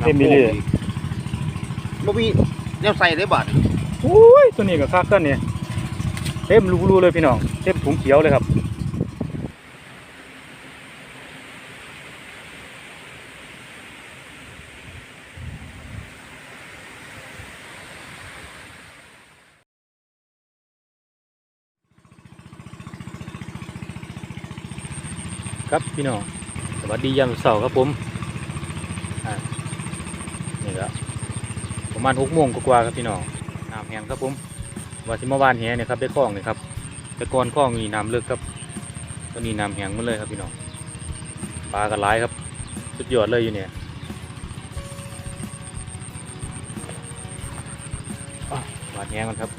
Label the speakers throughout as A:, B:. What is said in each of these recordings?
A: เต็มไปเลย
B: บ่มีแนวใส่ได้บาด
A: อุ้ยตัวนี้ก็คักกันเนี่ยเต็มรูๆเลยพี่น้องเต็มถุงเขียวเลยครับครับพี่น้องสวัสดียามเสาร์ครับผม นี่ละประมาณหกโมงกว่าครับพี่น้องน้ำแห้งครับผมว่าสิเมื่อวานแห้เนี่ยครับได้คลองเลยครับแต่ก่อนคลองมีน้ำเลิกครับตอนนี้น้ำแห้งหมาเลยครับพี่น้องปลากันหลายครับ สุดยอดเลยอยู่เนี่ยอ้าวหวานแห้งกันครับ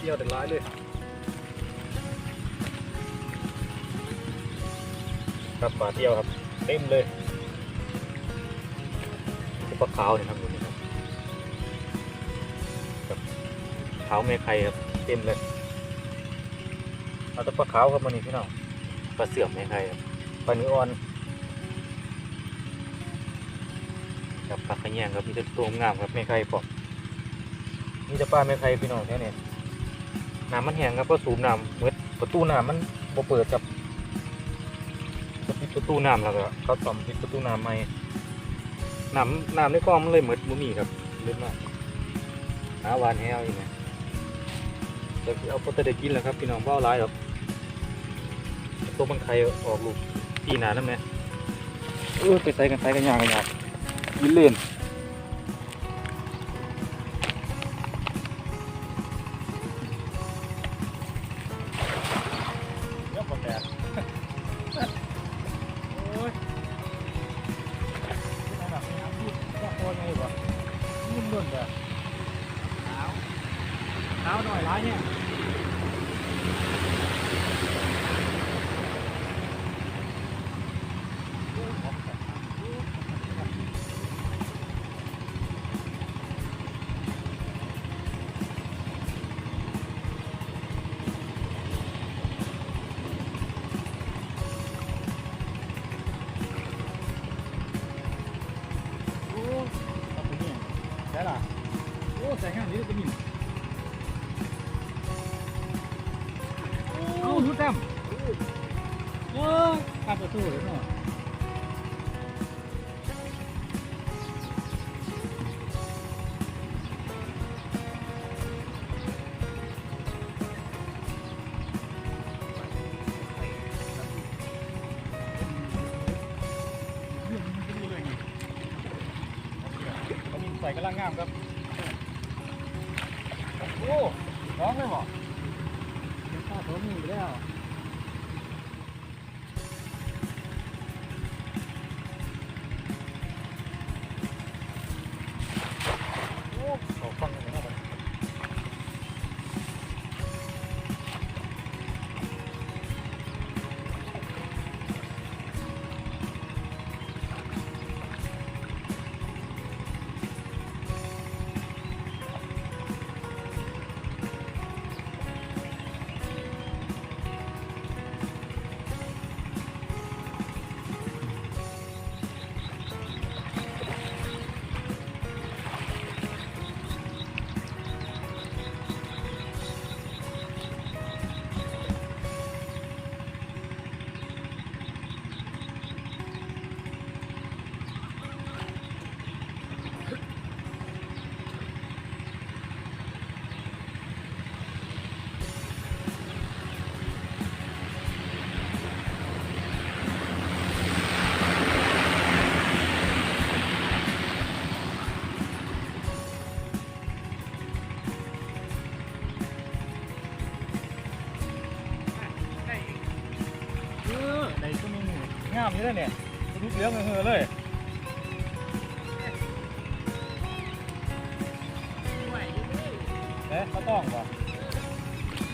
A: เที่ยวแต่ร้ายเลยครับปลาเที่ยวครับเต็มเลยคือปลาขาวเนี่ยครับดูนี่ครับกับขาวแม่ไข่ครับเต็มเลยเอาแต่ปลาขาวครับมันนี่พี่น้องปลาเสื่อมแม่ไข่ครับปลาเนื้ออ่อนกับปลาขยงครับมีแต่ตัวงามครับแม่ไข่ปอกมีแต่ปลาแม่ไข่พี่น้องแค่นี้ น้ำมันแห้งครับก็สูบน้ำเมื่อประตูน้ำมันบ่เปิดครับปิดประตูน้ำแล้วก็เขาต่อมปิดประตูน้ำใหม่น้ำน้ำในคลองมันเลยเหมือนมุมีครับเลือดมากหาวานแห้วอยู่ไงเดี๋ยวเอาพอจะได้กินแล้วครับพี่น้องเบ้าร้ายหรอกตัวมันไข่ออกลูกปีหนานั่นไหมเออไปใส่กันใส่กันยากกันยากกินเล่น หนาวหน่อยร้ เอ้าไปเนี่ยใช่ล่ะโอ้ใส่งานนี้ก็มเออข้าประตูเลยเนาะปลานินใส่กำลังงามครับ โอ้ร้องเลยบ่เป็ นข้าวตัวนี้ไปแล้ว แล้วเนี่ยดูเหลืองเหือเลยเอ๊ะเขาต้องป่ะ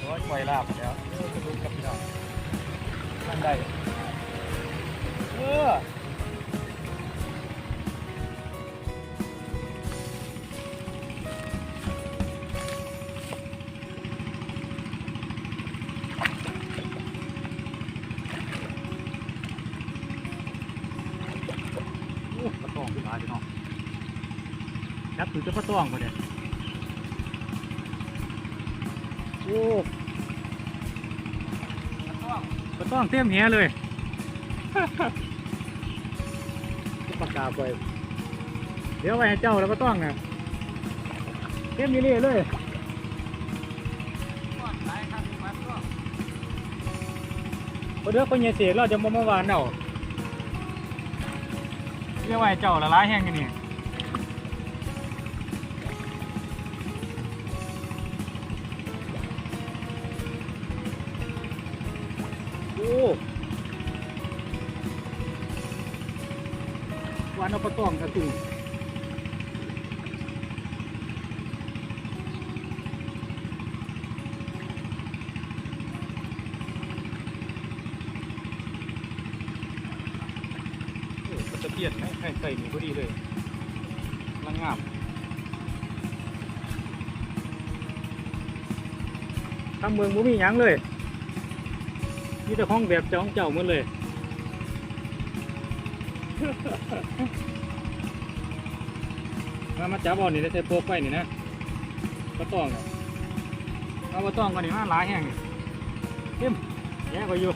A: โอ้ยปล่อยลาบไปแล้วเออดูกับพี่น้องนั่นได้เออ อ้ปลาตองขึ้นมาพี่น้องจับถือจะปลาตองปะเนี่ยโอ้ปลาตองเต็มแหเลยปากกาไปเดี๋ยวไว้ให้เจ้าแล้วปลาตองนะเต็มนี่เลยพอเด้อคนเยเสียเราจะมาเมื่อวานเอาเรียกว่าเจ้าละลายแห้งกันนี่โอ้วันเอาประตองกระตุ้งโอ้ปลาตะ เพียนให้ใส่นีพอดีเลยลังงามทำเมืองบ่มีหยังเลยมีแต่ห้องแบบเจ้าของเจ้าหมดเลยมามาจับเอานี่ได้ใส่โป๊กไว้นี่นะปลาตองเอาปลาตองก่อนนี่มาหลายแห้งนี่เต็มแย่กว่าอยู่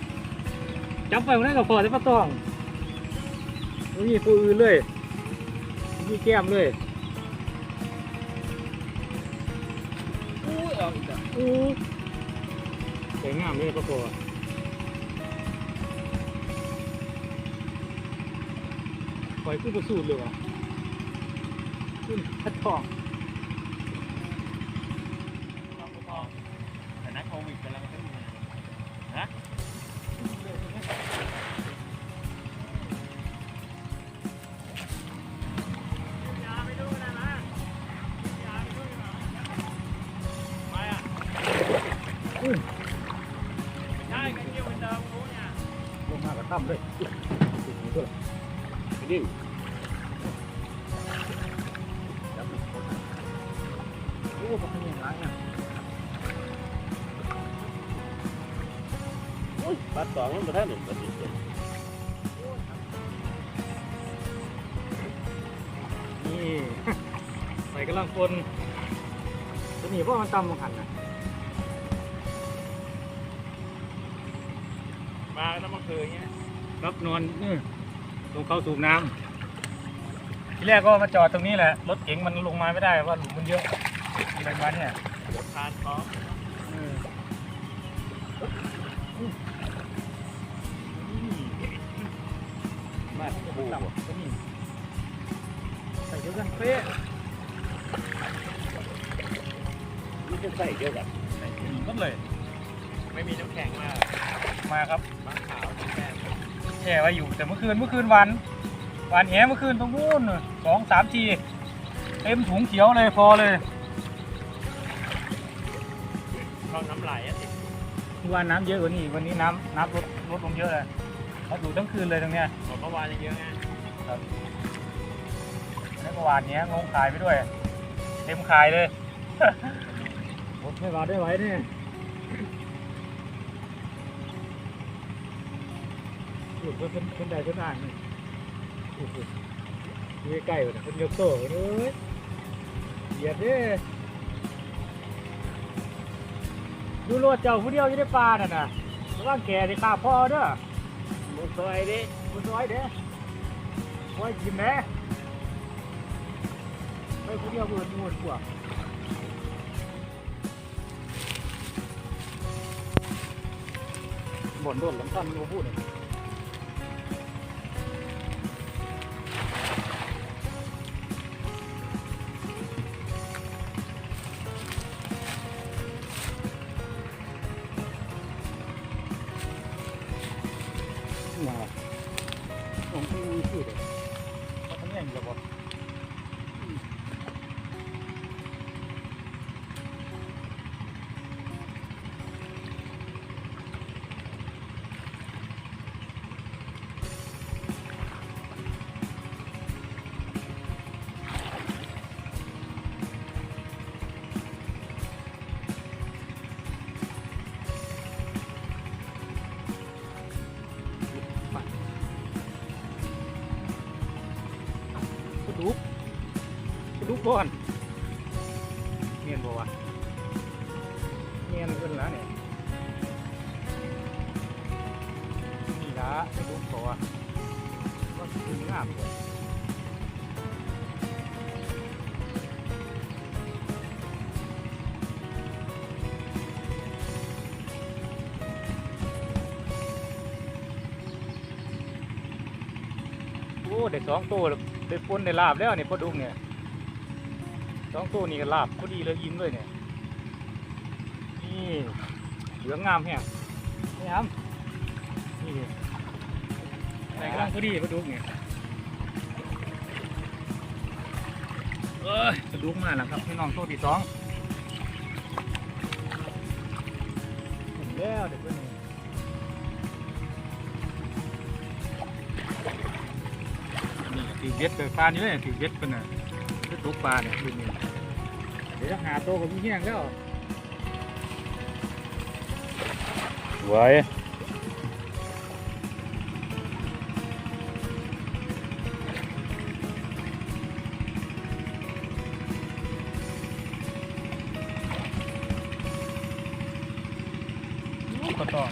A: จับไปมันได้กับพอแต่ปลาตอง ม่มีตัวอื่นเลยบ่มีแก้มเลย
B: อู้ยเอาอีกแล้ว
A: อู้สวยงามเลยปลาโกปล่อยขึ้นประสูดเลยว่ะขึ้นพัดทอง อุ้ยปลา
B: ตองมันมาได้หนึ่งปลาติดเลย
A: นี่ใส่กำลังคนจะหนีเพราะมันตำมังหันนะ
B: มาแล้วมันคืออย่างเงี้ย
A: รับนอนนี่ลงเข้าสูบน้ำทีแรกก็มาจอดตรงนี้แหละ รถเก๋งมันลงมาไม่ได้ว่าหลุมมันเยอะอะไรมาเนี่ย
B: ทานพร้อ ม
A: เออบ้านก็ไม่ต่ำก็มีใส่เยอะกันเป๊ะ
B: นี่จะใส่เยอะแบบ
A: นีหมดเลย
B: ไม่มีน้ำแข็งมาก
A: มาครับ
B: มาขาวแข็ง
A: แช่ไว้อยู่แต่เมื่อคืนเมื่อคืนวันวันแหเมื่อคืนตรงนู้นสองสามทีเต็มถุงเขียวเลยพอเลย
B: ช่องน้ำไหลอะสิ
A: วันน้ำเยอะกว่านี้วันนี้น้ำน้ำลดลดลงเยอะเลยเขาดูทั้งคืนเลยตรงเนี้ย
B: บอกเมื่อวานเยอะไง
A: แล้วเมื่อวานเนี้ยงงขายไปด้วย เต็มขายเลยรถไม่มาได้ไหวเนี่ยหลุดเพิ่นเพิ่นได้เพิ่นอ่านนี่โอ้โหอยู่ใกล้ๆเลยเพิ่นยกโซ่เลยเหยียบเด้ ดูรถเจ้าผู้เดียวอยู่ในป่าน่ะนะระวังแก่ที่ข้าพ่อเด้อ
B: หมดซอยดิ
A: บุญน้อยเด้อไว้กินแหน่ไปผู้เดียวเบิดมวนกว่าบ่นโดนลำพันมาพูดเลย บ่อนเมียนบ่วะเมียนขึ้นแล้วเนี่ยนี่ละปลาดุกบ่วะว่าสิขึ้นงามเลยโอ้ได้สองตัวแล้วได้ปนได้ลาบแล้วเนี่ยปลาดุกเนี่ย สองตัวนี่ก็ลาบพอดีเลยยิ้มเลยเนี่ยนี่เหลืองงามแฮะนี่ครับนี่ดิแต่กำลังพอดีปลาดุกเนี่ยเอ้ยปลาดุกมาแล้วครับพี่น้องตัวที่สองเห็นแล้วเด็กคนนี้นี่ถือเบ็ดเปิดปลานี่เลยถือเบ็ดเป็นน่ะ คือตกปลาเนี่ยคืนนี้เดี๋ยวจะหาตัวกับมีแห้งแล้วสวยก็ต้อง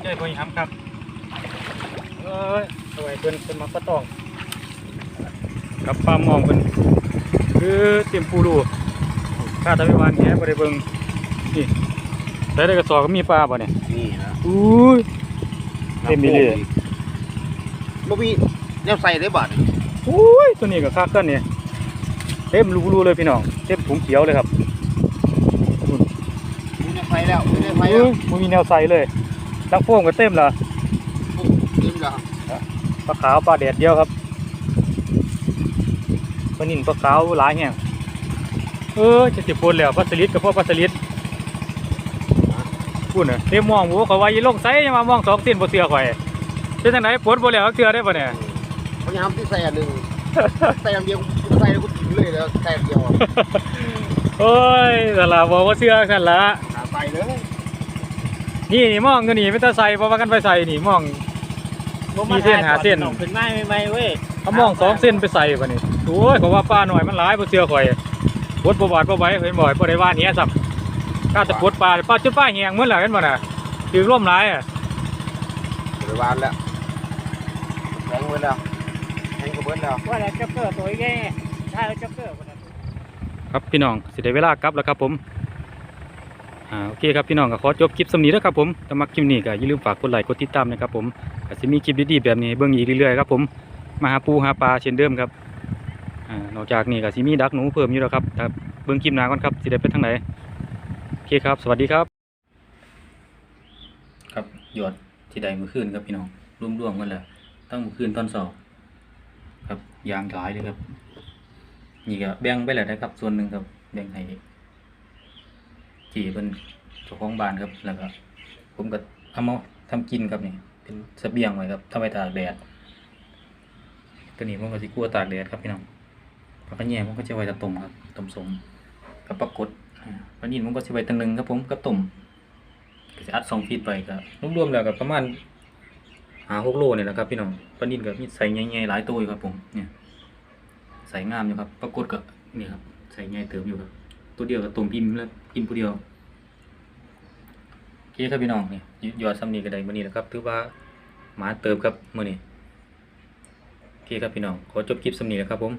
A: เจ้าพ่อย้ำครับเอ้ยสวยเป็นเป็นมักกะตอง กับปลามองเป็นคือเตรียมปูดูข้าตะวิวานแหบ่ได้เบิ่งนี่ใส่ได้กระสอบก็มีปลาบ่เนี่ย
B: นี่นะ
A: อุ้ยเต็มอีหลี
B: บ่มีแนวใส่ได้บาดนี่
A: อุ้ยตัวนี้ก็คักกันเนี่ยเต็มรูๆเลยพี่น้องเต็มถุงเขียวเลยครับ
B: มีแนวใส่แล้วมีแนวใส่
A: อุ้
B: แล้ว
A: ยบ่มีแนวใส่เลยทั้งโฟมก็เต็มละ
B: เต็มแล้ว
A: ปลาขาวปลาแดดเดียวครับ ปลานิ่นปลาขาวหลายแห่งเออจะติดปนแล้วปลาสลิดกับพวกปลาสลิดพูดน่ะเต็มมองโว้เขาว่ายีลงไซยังมามองสองเส้นบ่เสือข่อยเป็นจังไดปนบ่แล้วเสือได้บ่เนี่ย
B: พยายามที่ใส่อันหนึงใส่อันเดียวกูใส่แล้วกูทิ้งเลยแล้วใส่อันเดียวอะ
A: โอ้ยแต่ละบอกว่าเสือกันละ
B: หาใส่เลย
A: นี่นี่มองตัวนี้ไม่ต้องใส่เพราะว่ากันไปใส่นี่มองมีเส้นหาเส้น
C: เป็นไม้ใหม่ๆเว้ย
A: เขามองสองเส้นไปใส่บ่นี่ โอ้ยเขาว่าป้าหน่อยมันหลายบ่เสือข่อยปดบ่บาดบ่ไหวเห็นบ่อยบ่ได้ว่าเนี้ยสับก้าจะปดปลาปลาจุดป้าแหงเหมือนแล้วเห็นบ่น่ะถือร่มหลายอะ
B: เดี๋ยววานแล้วแข็งเบิดแล้วแข็งก็เบิดแล้ว
C: ว่าแล้วจ็อกเกอร์ตัวใหญ่ได้แล้วจ็อกเกอร์คนนั้น
A: ครับพี่น้องสิได้เวลากลับแล้วครับผมอ่าโอเคครับพี่น้องก็ขอจบคลิปสำนี้แล้วครับผมถ้ามักคลิปนี้ก็อย่าลืมฝากกดไลค์กดติดตามนะครับผมก็สิมีคลิปดีๆแบบนี้เบิ่งอีกเรื่อยๆครับผมมาหาปูหาปลาเช่นเดิมครับอ่า นอกจากนี้ก็สิมีดักหนูเพิ่มอยู่แล้วครับแต่เบิ่งคลิปหน้าก่อนครับสิได้ไปทางไหนโอเคครับ สวัสดีครับ ครับยอดที่ใดเมื่อคืนครับพี่น้องร่วมๆกันแล้วตั้งเมื่อคืนตอนสอบครับยางหลายเลยครับ นี่ก็แบ่งไปแล้วนะครับ ส่วนหนึ่งครับแบ่งให้จีเป็นเจ้าของบ้านครับแล้วก็ผมก็เอามาทำกินครับนี่เป็นเสบียงไว้ครับทำไว้ตากแดดตัวนี้ผมก็สิกลัวตากแดดครับพี่น้อง ปลากระแยงผมก็จะไว้ตะต้มครับต้มสมกับปลากดอ่าปลานิ่นผมก็จะไว้ตังหนึงครับผมกับต้มก็จะอัดสองฟีดไปครับรวมๆแล้วก็ประมาณหาหกโลเนี่ยแหละครับพี่น้องปลานินก็มีใส่ใหญ่ๆหลายตัวอยู่ครับผมเนี่ยใส่งามอยู่ครับปรากฏก็นี่ครับใส่ง่ายเติมอยู่ครับ ตัวเดียวกับตุ่มพิมพ์แล้วกินผู้เดียวโอเคครับพี่น้องนี่ยอดซ้ำนี้ก็ได้มื่อนี้นะครับถือว่าหมาเติมครับมื่อนี้โอเคครับพี่น้องขอจบคลิปซ้ำนี้แล้วครับผม